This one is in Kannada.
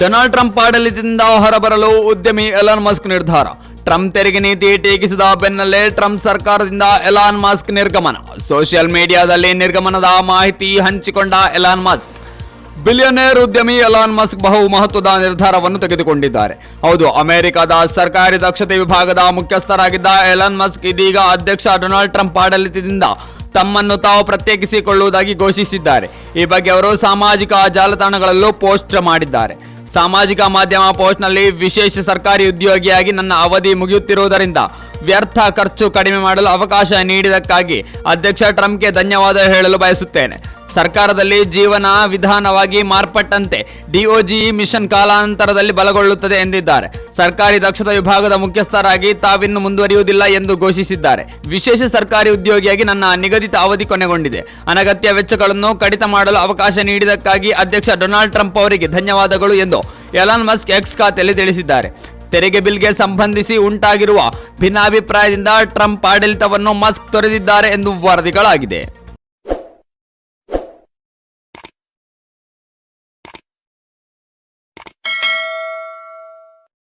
ಡೊನಾಲ್ಡ್ ಟ್ರಂಪ್ ಆಡಳಿತದಿಂದ ಹೊರಬರಲು ಉದ್ಯಮಿ ಎಲಾನ್ ಮಸ್ಕ್ ನಿರ್ಧಾರ. ಟ್ರಂಪ್ ತೆರಿಗೆ ನೀತಿ ಟೀಕಿಸಿದ ಬೆನ್ನಲ್ಲೇ ಟ್ರಂಪ್ ಸರ್ಕಾರದಿಂದ ಎಲಾನ್ ಮಸ್ಕ್ ನಿರ್ಗಮನ. ಸೋಷಿಯಲ್ ಮೀಡಿಯಾದಲ್ಲಿ ನಿರ್ಗಮನದ ಮಾಹಿತಿ ಹಂಚಿಕೊಂಡ ಎಲಾನ್ ಮಸ್ಕ್. ಬಿಲಿಯನೇರ್ ಉದ್ಯಮಿ ಎಲಾನ್ ಮಸ್ಕ್ ಬಹು ಮಹತ್ವದ ನಿರ್ಧಾರವನ್ನು ತೆಗೆದುಕೊಂಡಿದ್ದಾರೆ. ಹೌದು, ಅಮೆರಿಕದ ಸರ್ಕಾರಿ ದಕ್ಷತೆ ವಿಭಾಗದ ಮುಖ್ಯಸ್ಥರಾಗಿದ್ದ ಎಲಾನ್ ಮಸ್ಕ್ ಇದೀಗ ಅಧ್ಯಕ್ಷ ಡೊನಾಲ್ಡ್ ಟ್ರಂಪ್ ಆಡಳಿತದಿಂದ ತಮ್ಮನ್ನು ತಾವು ಪ್ರತ್ಯೇಕಿಸಿಕೊಳ್ಳುವುದಾಗಿ ಘೋಷಿಸಿದ್ದಾರೆ. ಈ ಬಗ್ಗೆ ಅವರು ಸಾಮಾಜಿಕ ಜಾಲತಾಣಗಳಲ್ಲೂ ಪೋಸ್ಟ್ ಮಾಡಿದ್ದಾರೆ. ಸಾಮಾಜಿಕ ಮಾಧ್ಯಮ ಪೋಸ್ಟ್ನಲ್ಲಿ ವಿಶೇಷ ಸರ್ಕಾರಿ ಉದ್ಯೋಗಿಯಾಗಿ ನನ್ನ ಅವಧಿ ಮುಗಿಯುತ್ತಿರುವುದರಿಂದ ವ್ಯರ್ಥ ಖರ್ಚು ಕಡಿಮೆ ಮಾಡಲು ಅವಕಾಶ ನೀಡಿದಕ್ಕಾಗಿ ಅಧ್ಯಕ್ಷ ಟ್ರಂಪ್ಗೆ ಧನ್ಯವಾದ ಹೇಳಲು ಬಯಸುತ್ತೇನೆ. ಸರ್ಕಾರದಲ್ಲಿ ಜೀವನ ವಿಧಾನವಾಗಿ ಮಾರ್ಪಟ್ಟಂತೆ ಡಿಒಜಿ ಮಿಷನ್ ಕಾಲಾಂತರದಲ್ಲಿ ಬಲಗೊಳ್ಳುತ್ತದೆ ಎಂದಿದ್ದಾರೆ. ಸರ್ಕಾರಿ ದಕ್ಷತಾ ವಿಭಾಗದ ಮುಖ್ಯಸ್ಥರಾಗಿ ತಾವಿನ್ನು ಮುಂದುವರಿಯುವುದಿಲ್ಲ ಎಂದು ಘೋಷಿಸಿದ್ದಾರೆ. ವಿಶೇಷ ಸರ್ಕಾರಿ ಉದ್ಯೋಗಿಯಾಗಿ ನನ್ನ ನಿಗದಿತ ಅವಧಿ ಕೊನೆಗೊಂಡಿದೆ. ಅನಗತ್ಯ ವೆಚ್ಚಗಳನ್ನು ಕಡಿತ ಮಾಡಲು ಅವಕಾಶ ನೀಡಿದಕ್ಕಾಗಿ ಅಧ್ಯಕ್ಷ ಡೊನಾಲ್ಡ್ ಟ್ರಂಪ್ ಅವರಿಗೆ ಧನ್ಯವಾದಗಳು ಎಂದು ಎಲಾನ್ ಮಸ್ಕ್ ಎಕ್ಸ್ ಖಾತೆಯಲ್ಲಿ ತಿಳಿಸಿದ್ದಾರೆ. ತೆರಿಗೆ ಬಿಲ್ಗೆ ಸಂಬಂಧಿಸಿ ಉಂಟಾಗಿರುವ ಭಿನ್ನಾಭಿಪ್ರಾಯದಿಂದ ಟ್ರಂಪ್ ಆಡಳಿತವನ್ನು ಮಸ್ಕ್ ತೊರೆದಿದ್ದಾರೆ ಎಂದು ವರದಿಗಳಾಗಿದೆ.